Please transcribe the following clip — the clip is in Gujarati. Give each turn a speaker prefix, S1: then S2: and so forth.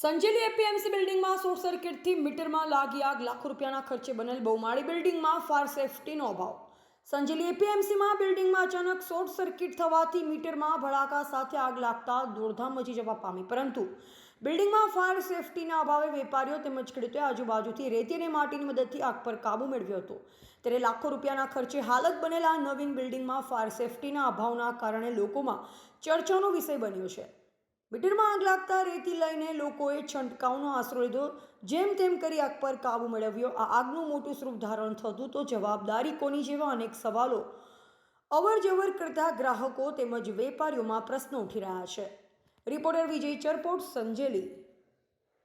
S1: સંજેલી એપીએમસી બિલ્ડિંગમાં શોર્ટ સર્કિટથી મીટરમાં લાગી આગ. લાખો રૂપિયાના ખર્ચે બનેલ બહુમાળી બિલ્ડિંગમાં ફાયર સેફટીનો અભાવ. સંજેલી એપીએમસીમાં બિલ્ડિંગમાં અચાનક શોર્ટ સર્કિટ થવાથી મીટરમાં ભડાકા સાથે આગ લાગતા દોડધામ મચી જવા પામી. પરંતુ બિલ્ડિંગમાં ફાયર સેફટીના અભાવે વેપારીઓ તેમજ ખેડૂતોએ આજુબાજુથી રેતી અને માટીની મદદથી આગ પર કાબૂ મેળવ્યો હતો. ત્યારે લાખો રૂપિયાના ખર્ચે હાલત બનેલા નવીન બિલ્ડિંગમાં ફાયર સેફટીના અભાવના કારણે લોકોમાં ચર્ચાનો વિષય બન્યો છે. મીટરમાં આગ લાગતા રેતી લઈને લોકોએ છંટકાવનો આશરો લીધો. જેમ તેમ કરી આગ પર કાબુ મેળવ્યો. આ આગનું મોટું સ્વરૂપ ધારણ થતું તો જવાબદારી કોની જેવા અનેક સવાલો અવર જવર કરતા ગ્રાહકો તેમજ વેપારીઓમાં પ્રશ્નો ઉઠી રહ્યા છે. રિપોર્ટર વિજય ચરપોટ, સંજેલી.